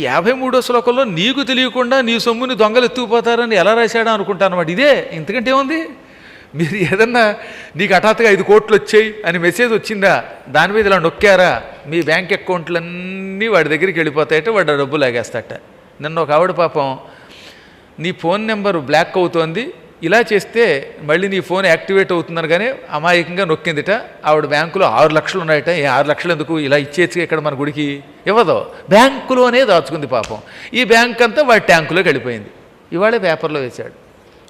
యాభై మూడో శ్లోకంలో నీకు తెలియకుండా నీ సొమ్ముని దొంగలు ఎత్తుకుపోతారని ఎలా రాశాడా అనుకుంటాను అనమాట ఇదే ఇంతకంటే ఏముంది? మీరు ఏదన్నా నీకు హఠాత్తుగా ఐదు కోట్లు వచ్చాయి అని మెసేజ్ వచ్చిందా? దాని మీద ఇలా నొక్కారా? మీ బ్యాంక్ అకౌంట్లన్నీ వాడి దగ్గరికి వెళ్ళిపోతాయట వాడు డబ్బు లాగేస్తాట. నిన్న ఒక ఆవిడ పాపం నీ ఫోన్ నెంబర్ బ్లాక్ అవుతోంది ఇలా చేస్తే మళ్ళీ నీ ఫోన్ యాక్టివేట్ అవుతుందని కానీ అమాయకంగా నొక్కిందిట. ఆవిడ బ్యాంకులో ఆరు లక్షలు ఉన్నాయట. ఏ ఆరు లక్షలు ఎందుకు? ఇలా ఇచ్చేసి ఇక్కడ మన గుడికి? ఇవ్వదు. బ్యాంకులోనే దాచుకుంది పాపం. ఈ బ్యాంక్ అంతా వాడి ట్యాంకులోకి వెళ్ళిపోయింది. ఇవాళే పేపర్లో వేశాడు.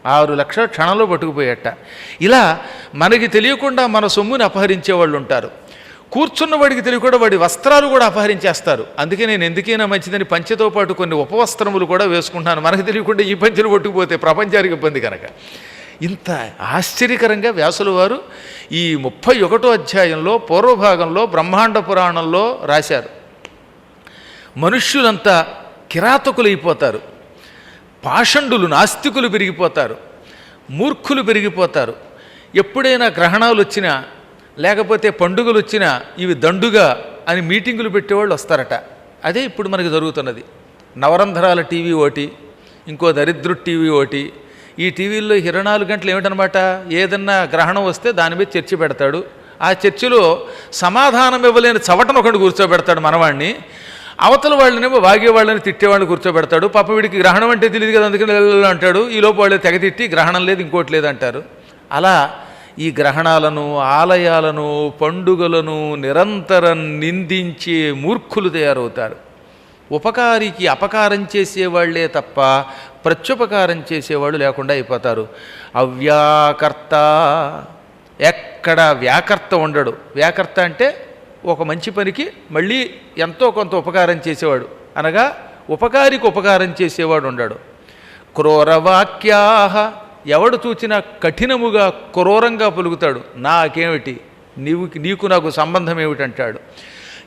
ఆరు లక్షల క్షణంలో పట్టుకుపోయేట. ఇలా మనకి తెలియకుండా మన సొమ్ముని అపహరించే వాళ్ళు ఉంటారు. కూర్చున్న వాడికి తెలియకుండా వాడి వస్త్రాలు కూడా అపహరించేస్తారు. అందుకే నేను ఎందుకైనా మంచిదని పంచెతో పాటు కొన్ని ఉపవస్త్రములు కూడా వేసుకుంటాను మనకు తెలియకుండా ఈ పంచెలు పట్టుకుపోతే ప్రపంచానికి ఇబ్బంది కనుక. ఇంత ఆశ్చర్యకరంగా వ్యాసుల వారు ఈ ముప్పై ఒకటో అధ్యాయంలో పూర్వభాగంలో బ్రహ్మాండ పురాణంలో రాశారు. మనుష్యులంతా కిరాతకులైపోతారు. పాషండులు నాస్తికులు పెరిగిపోతారు. మూర్ఖులు పెరిగిపోతారు. ఎప్పుడైనా గ్రహణాలు వచ్చినా లేకపోతే పండుగలు వచ్చినా ఇవి దండుగా అని మీటింగులు పెట్టేవాళ్ళు వస్తారట. అదే ఇప్పుడు మనకి జరుగుతున్నది. నవరంధ్రాల టీవీ ఒకటి ఇంకో దరిద్రు టీవీ ఒకటి ఈ టీవీల్లో ఇరవై నాలుగు గంటలు ఏమిటనమాట ఏదన్నా గ్రహణం వస్తే దాని మీద చర్చ పెడతాడు. ఆ చర్చలో సమాధానం ఇవ్వలేని చవటను ఒకటి కూర్చోబెడతాడు మనవాణ్ణి. అవతల వాళ్ళనేమో వాగేవాళ్ళని వాళ్ళని కూర్చోబెడతాడు. పాప వీడికి గ్రహణం అంటే తెలియదు కదా అందుకని అంటాడు. ఈ లోపు వాళ్ళు తెగ తిట్టి గ్రహణం లేదు ఇంకోటి లేదు అంటారు అలా ఈ గ్రహణాలను ఆలయాలను పండుగలను నిరంతరం నిందించే మూర్ఖులు తయారవుతారు. ఉపకారికి అపకారం చేసేవాళ్ళే తప్ప ప్రత్యుపకారం చేసేవాళ్ళు లేకుండా అయిపోతారు. అవ్యాకర్త ఎక్కడ వ్యాకర్త ఉండడు. వ్యాకర్త అంటే ఒక మంచి పనికి మళ్ళీ ఎంతో కొంత ఉపకారం చేసేవాడు. అనగా ఉపకారికి ఉపకారం చేసేవాడు ఉండడు. క్రూరవాక్యాహ ఎవడు చూచినా కఠినముగా క్రూరంగా పలుకుతాడు. నాకేమిటి? నీవు నీకు నాకు సంబంధం ఏమిటంటాడు.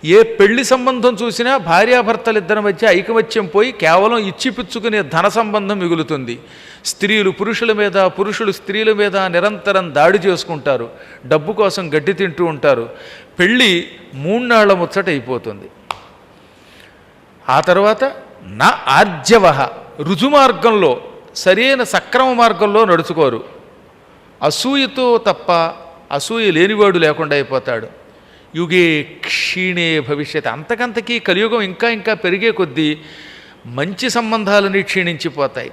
ఏ పెళ్ళి సంబంధం చూసినా భార్యాభర్తలిద్దరి మధ్య ఐకమత్యం పోయి కేవలం ఇచ్చిపుచ్చుకునే ధన సంబంధం మిగులుతుంది. స్త్రీలు పురుషుల మీద పురుషులు స్త్రీల మీద నిరంతరం దాడి చేసుకుంటారు. డబ్బు కోసం గడ్డి తింటూ ఉంటారు. పెళ్ళి మూన్నాళ్ళ ముచ్చట అయిపోతుంది. ఆ తర్వాత నా ఆర్జవ రుజుమార్గంలో సరైన సక్రమ మార్గంలో నడుచుకోరు. అసూయతో తప్ప అసూయ లేనివాడు లేకుండా అయిపోతాడు. యుగే క్షీణే భవిష్యత్. అంతకంతకీ కలియుగం ఇంకా ఇంకా పెరిగే కొద్దీ మంచి సంబంధాలని క్షీణించిపోతాయి.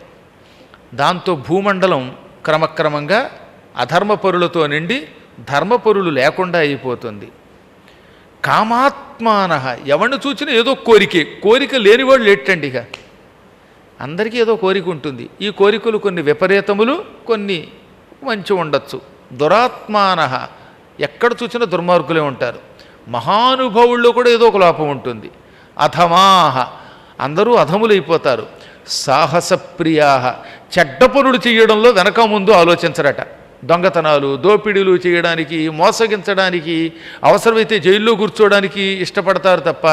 దాంతో భూమండలం క్రమక్రమంగా అధర్మపరులతో నిండి ధర్మపరులు లేకుండా అయిపోతుంది. కామాత్మాన. ఎవరిని చూచినా ఏదో కోరికే. కోరిక లేనివాళ్ళు లేటండి ఇక. అందరికీ ఏదో కోరిక ఉంటుంది. ఈ కోరికలు కొన్ని విపరీతములు కొన్ని మంచి ఉండొచ్చు. దురాత్మాన. ఎక్కడ చూసినా దుర్మార్గులే ఉంటారు. మహానుభావుల్లో కూడా ఏదో ఒక లోపం ఉంటుంది. అధమాహ. అందరూ అధములైపోతారు. సాహసప్రియాహ. చెడ్డ పనులు చేయడంలో వెనక ముందు ఆలోచించరట. దొంగతనాలు దోపిడీలు చేయడానికి మోసగించడానికి అవసరమైతే జైల్లో కూర్చోవడానికి ఇష్టపడతారు తప్ప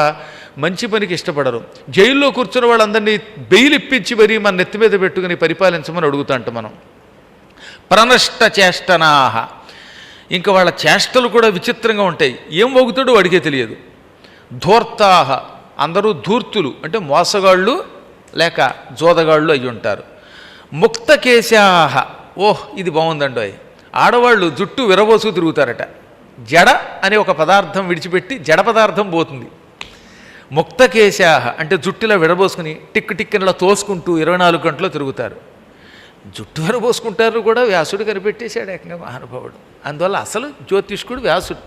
మంచి పనికి ఇష్టపడరు. జైల్లో కూర్చున్న వాళ్ళందరినీ బెయిల్ ఇప్పించి మరీ మన నెత్తి మీద పెట్టుకుని పరిపాలించమని అడుగుతాంట మనం. ప్రనష్ట చేష్టనాహ. ఇంకా వాళ్ళ చేష్టలు కూడా విచిత్రంగా ఉంటాయి. ఏం వగుతాడో అడిగే తెలియదు. ధూర్తాహ. అందరూ ధూర్తులు. అంటే మోసగాళ్ళు లేక జోదగాళ్ళు అయి ఉంటారు. ముక్తకేశాహ. ఓహ్ ఇది బాగుందండి అయ్ ఆడవాళ్ళు జుట్టు విరబోసుకు తిరుగుతారట. జడ అనే ఒక పదార్థం విడిచిపెట్టి జడ పదార్థం పోతుంది. ముక్తకేశాహ అంటే జుట్టులా విడబోసుకుని టిక్కు టిక్కినలా తోసుకుంటూ ఇరవై నాలుగు గంటలు తిరుగుతారు. జుట్టు విరబోసుకుంటారు కూడా వ్యాసుడు కనిపెట్టేశాడు ఏకంగా మహానుభావుడు. అందువల్ల అసలు జ్యోతిష్కుడు వ్యాసుడు.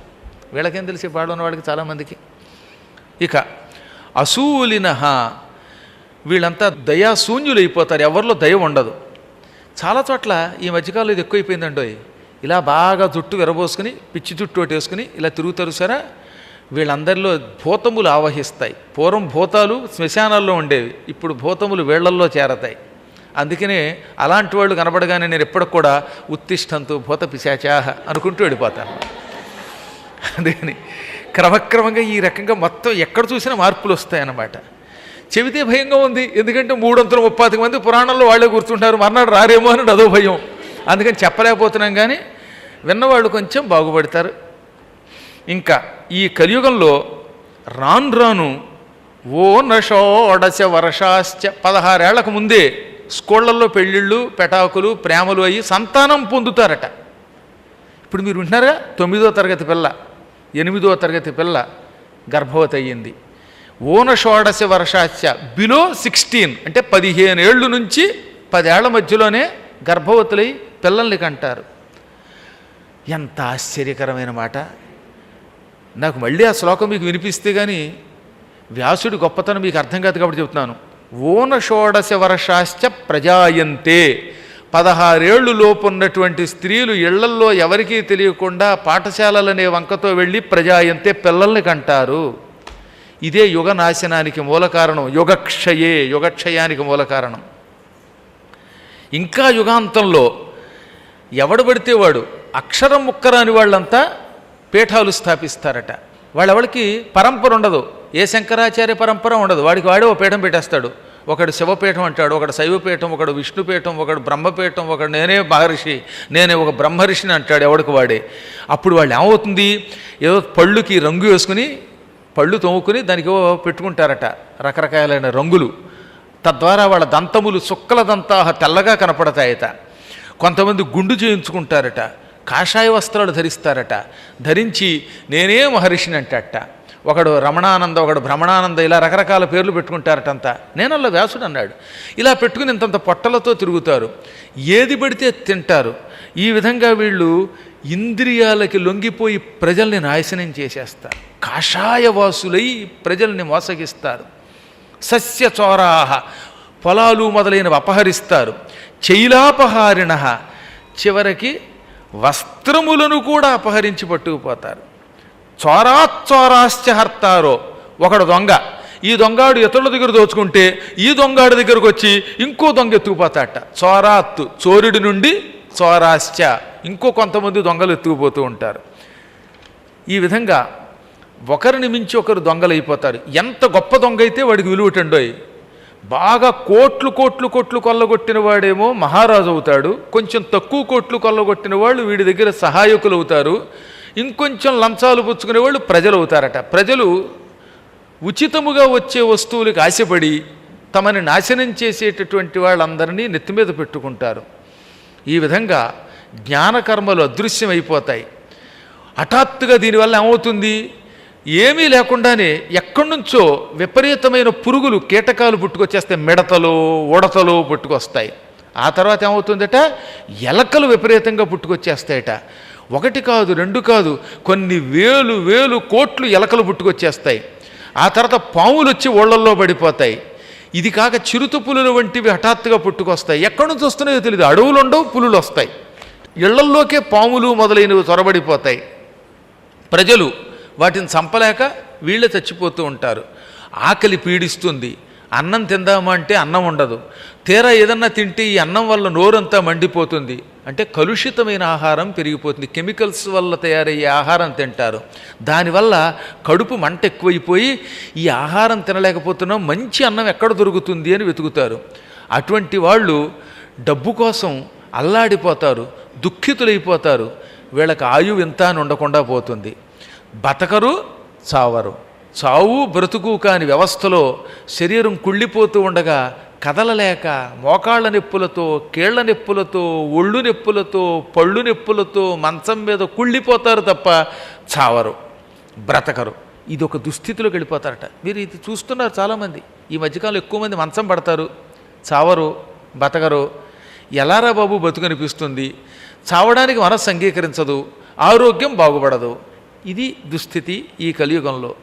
వీళ్ళకేం తెలిసి పాడు ఉన్నవాడికి చాలామందికి? ఇక అసూలిన వీళ్ళంతా దయాశూన్యులు అయిపోతారు ఎవరిలో దయ ఉండదు. చాలా చోట్ల ఈ మధ్యకాలంలో ఇది ఎక్కువైపోయిందండోయ్. ఇలా బాగా జుట్టు విరబోసుకుని పిచ్చి జుట్టు ఒకటి వేసుకుని ఇలా తిరుగుతారు సరే వీళ్ళందరిలో భూతములు ఆవహిస్తాయి. పూర్వం భూతాలు శ్మశానాల్లో ఉండేవి. ఇప్పుడు భూతములు వేళ్ళల్లో చేరతాయి. అందుకనే అలాంటి వాళ్ళు కనబడగానే నేను ఎప్పటికి కూడా ఉత్తిష్టంతో భూత పిశాచాహ అనుకుంటూ వెళ్ళిపోతాను. అందుకని క్రమక్రమంగా ఈ రకంగా మొత్తం ఎక్కడ చూసినా మార్పులు వస్తాయన్నమాట. చెబితే భయంగా ఉంది. ఎందుకంటే మూడొంతుల ముప్పాతికి మంది పురాణంలో వాళ్ళే గుర్తుంటారు మర్నాడు రారేమో అని అదో భయం. అందుకని చెప్పలేకపోతున్నాం కానీ విన్నవాళ్ళు కొంచెం బాగుపడతారు. ఇంకా ఈ కలియుగంలో రాను రాను ఓ నషోడశ వర్షాశ్చ పదహారేళ్ళకు ముందే స్కూళ్ళల్లో పెళ్ళిళ్ళు పెటాకులు ప్రేమలు అయ్యి సంతానం పొందుతారట. ఇప్పుడు మీరు వింటున్నారా? తొమ్మిదో తరగతి పిల్ల ఎనిమిదో తరగతి పిల్ల గర్భవతి అయ్యింది. ఓన షోడశ వర్షాచ బిలో సిక్స్టీన్ అంటే పదిహేను ఏళ్ళు నుంచి పదేళ్ళ మధ్యలోనే గర్భవతులై పిల్లల్ని కంటారు. ఎంత ఆశ్చర్యకరమైన మాట. నాకు మళ్ళీ ఆ శ్లోకం మీకు వినిపిస్తే కానీ వ్యాసుడి గొప్పతనం మీకు అర్థం కాదు కాబట్టి చెప్తున్నాను. ఓన షోడశ వర్షాశ్చ ప్రజాయంతే. పదహారేళ్ళు లోపు ఉన్నటువంటి స్త్రీలు ఇళ్ళల్లో ఎవరికీ తెలియకుండా పాఠశాలలనే వంకతో వెళ్ళి ప్రజాయంతే పిల్లల్ని కంటారు. ఇదే యుగ నాశనానికి మూల కారణం. యుగక్షయే యుగక్షయానికి మూల కారణం. ఇంకా యుగాంతంలో ఎవడు పడితే వాడు అక్షరం ముక్కరాని వాళ్ళంతా పీఠాలు స్థాపిస్తారట. వాళ్ళెవరికి పరంపర ఉండదు. ఏ శంకరాచార్య పరంపర ఉండదు. వాడికి వాడే ఓ పీఠం పెట్టేస్తాడు. ఒకడు శివపీఠం అంటాడు ఒకడు శైవపీఠం ఒకడు విష్ణుపీఠం ఒకడు బ్రహ్మపీఠం ఒకడు నేనే మహర్షి నేనే ఒక బ్రహ్మర్షిని అంటాడు ఎవడికి వాడే. అప్పుడు వాళ్ళు ఏమవుతుంది? ఏదో పళ్ళుకి రంగు వేసుకుని పళ్ళు తోముకుని దానికి పెట్టుకుంటారట రకరకాలైన రంగులు. తద్వారా వాళ్ళ దంతములు సుక్కల దంతా తెల్లగా కనపడతాయట. కొంతమంది గుండు చేయించుకుంటారట. కాషాయ వస్త్రాలు ధరిస్తారట. ధరించి నేనే మహర్షిని అంటట. ఒకడు రమణానంద ఒకడు భ్రమణానంద ఇలా రకరకాల పేర్లు పెట్టుకుంటారటంతా. నేనల్లా వ్యాసుడు అన్నాడు. ఇలా పెట్టుకుని ఇంతంత పొట్టలతో తిరుగుతారు. ఏది పడితే తింటారు. ఈ విధంగా వీళ్ళు ఇంద్రియాలకి లొంగిపోయి ప్రజల్ని నాశనం చేసేస్తారు. కాషాయవాసులై ప్రజల్ని మోసగిస్తారు. సస్యచోరాహ పొలాలు మొదలైనవి అపహరిస్తారు. చైలాపహారిణ చివరికి వస్త్రములను కూడా అపహరించి పట్టుకుపోతారు. చోరాచోరాశ్చ హర్తారో. ఒకడు దొంగ. ఈ దొంగాడు ఇతరుల దగ్గర దోచుకుంటే ఈ దొంగాడి దగ్గరకు వచ్చి ఇంకో దొంగ ఎత్తుకుపోతాట చోరాత్తు. చోరుడి నుండి చోరాశ్చ. ఇంకో కొంతమంది దొంగలు ఎత్తుకుపోతూ ఉంటారు. ఈ విధంగా ఒకరిని మించి ఒకరు దొంగలైపోతారు. ఎంత గొప్ప దొంగ అయితే వాడికి విలువటండోయ్ బాగా కోట్లు కోట్లు కోట్లు కొల్లగొట్టిన వాడేమో మహారాజు అవుతాడు. కొంచెం తక్కువ కోట్లు కొల్లగొట్టిన వాళ్ళు వీడి దగ్గర సహాయకులు అవుతారు. ఇంకొంచెం లంచాలు పుచ్చుకునే వాళ్ళు ప్రజలు అవుతారట. ప్రజలు ఉచితముగా వచ్చే వస్తువులకు ఆశపడి తమని నాశనం చేసేటటువంటి వాళ్ళందరినీ నెత్తి మీద పెట్టుకుంటారు. ఈ విధంగా జ్ఞానకర్మలు అదృశ్యమైపోతాయి. హఠాత్తుగా దీనివల్ల ఏమవుతుంది? ఏమీ లేకుండానే ఎక్కడి నుంచో విపరీతమైన పురుగులు కీటకాలు పుట్టుకొచ్చేస్తే మిడతలు ఉడతలు పుట్టుకొస్తాయి. ఆ తర్వాత ఏమవుతుందట? ఎలకలు విపరీతంగా పుట్టుకొచ్చేస్తాయట. ఒకటి కాదు రెండు కాదు కొన్ని వేలు వేలు కోట్లు ఎలకలు పుట్టుకొచ్చేస్తాయి. ఆ తర్వాత పాములు వచ్చి ఓళ్ళల్లో పడిపోతాయి. ఇది కాక చిరుత పులులు వంటివి హఠాత్తుగా పుట్టుకొస్తాయి. ఎక్కడి నుంచి వస్తున్నాయో తెలియదు అడవులు ఉండవు పులులు వస్తాయి ఇళ్ళల్లోకే పాములు మొదలైనవి త్వరబడిపోతాయి ప్రజలు వాటిని చంపలేక వీళ్ళే చచ్చిపోతూ ఉంటారు. ఆకలి పీడిస్తుంది. అన్నం తిందామా అంటే అన్నం ఉండదు. తీరా ఏదన్నా తింటే ఈ అన్నం వల్ల నోరంతా మండిపోతుంది. అంటే కలుషితమైన ఆహారం పెరిగిపోతుంది. కెమికల్స్ వల్ల తయారయ్యే ఆహారం తింటారు. దానివల్ల కడుపు మంట ఎక్కువైపోయి ఈ ఆహారం తినలేకపోతున్నాం మంచి అన్నం ఎక్కడ దొరుకుతుంది అని వెతుకుతారు. అటువంటి వాళ్ళు డబ్బు కోసం అల్లాడిపోతారు దుఃఖితులైపోతారు. వీళ్ళకి ఆయువు ఇంత అని ఉండకుండా పోతుంది. బతకరు చావరు. చావు బ్రతుకు కాని వ్యవస్థలో శరీరం కుళ్ళిపోతూ ఉండగా కదలలేక మోకాళ్ళ నొప్పులతో కీళ్ళ నొప్పులతో ఒళ్ళు నొప్పులతో పళ్ళు నొప్పులతో మంచం మీద కుళ్ళిపోతారు తప్ప చావరు బ్రతకరు. ఇది ఒక దుస్థితిలోకి వెళ్ళిపోతారట. మీరు ఇది చూస్తున్నారు చాలామంది. ఈ మధ్యకాలంలో ఎక్కువ మంది మంచం పడతారు చావరు బతకరు. ఎలారా బాబు బతుకనిపిస్తుంది చావడానికి మనస్సు అంగీకరించదు ఆరోగ్యం బాగుపడదు. ఇది దుస్థితి ఈ కలియుగంలో.